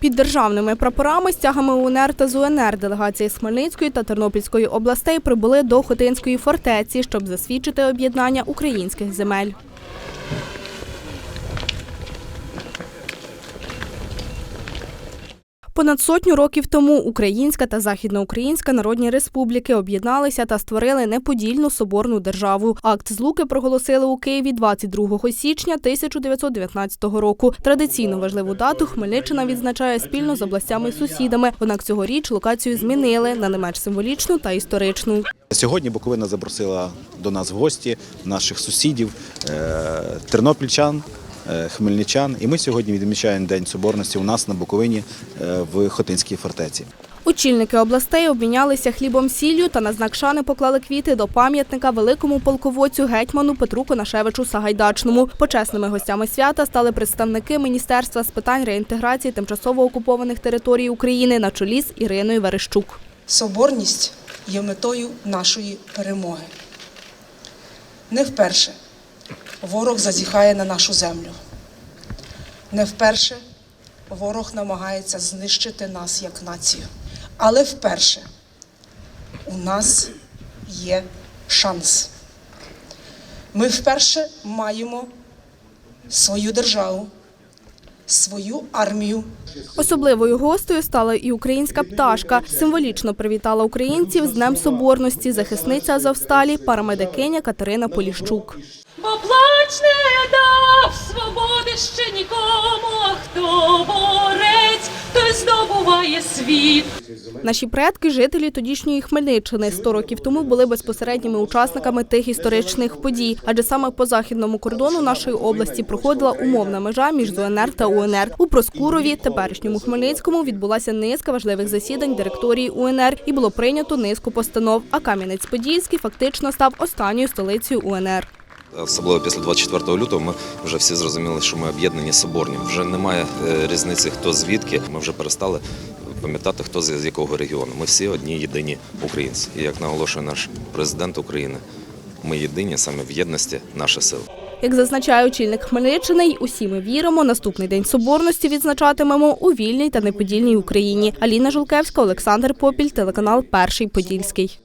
Під державними прапорами, стягами УНР та ЗУНР делегації з Хмельницької та Тернопільської областей прибули до Хотинської фортеці, щоб засвідчити об'єднання українських земель. Понад сотню років тому Українська та Західноукраїнська народні республіки об'єдналися та створили неподільну соборну державу. Акт злуки проголосили у Києві 22 січня 1919 року. Традиційно важливу дату Хмельниччина відзначає спільно з областями-сусідами. Однак цьогоріч локацію змінили на не менш символічну та історичну. Сьогодні Буковина запросила до нас в гості наших сусідів, е, тернопільчан, хмельничан. І ми сьогодні відмічаємо День Соборності у нас на Буковині е, в Хотинській фортеці. Очільники областей обмінялися хлібом сіллю та на знак шани поклали квіти до пам'ятника великому полководцю гетьману Петру Конашевичу Сагайдачному. Почесними гостями свята стали представники Міністерства з питань реінтеграції тимчасово окупованих територій України на чолі з Іриною Верещук. Соборність є метою нашої перемоги. Не вперше ворог зазіхає на нашу землю. Не вперше ворог намагається знищити нас як націю. Але вперше у нас є шанс. Ми вперше маємо свою державу, свою армію. Особливою гостею стала і українська пташка. Символічно привітала українців з Днем Соборності захисниця Азовсталі, парамедикиня Катерина Поліщук. Бо плач не дав свободи ще нікому, а хто здобуває світ. Наші предки, жителі тодішньої Хмельниччини, 100 років тому були безпосередніми учасниками тих історичних подій, адже саме по західному кордону нашої області проходила умовна межа між ЗУНР та УНР. У Проскурові, теперішньому Хмельницькому, відбулася низка важливих засідань директорії УНР і було прийнято низку постанов. А Кам'янець-Подільський фактично став останньою столицею УНР. Особливо після 24 лютого ми вже всі зрозуміли, що ми об'єднані соборні. Вже немає е, різниці, хто звідки. Ми вже перестали пам'ятати, хто з якого регіону. Ми всі одні єдині українці. І як наголошує наш президент України, ми єдині саме в єдності наша сила. Як зазначає очільник Хмельниччини, й усі ми віримо, наступний день соборності відзначатимемо у вільній та неподільній Україні. Аліна Жулкевська, Олександр Попіль, телеканал Перший Подільський.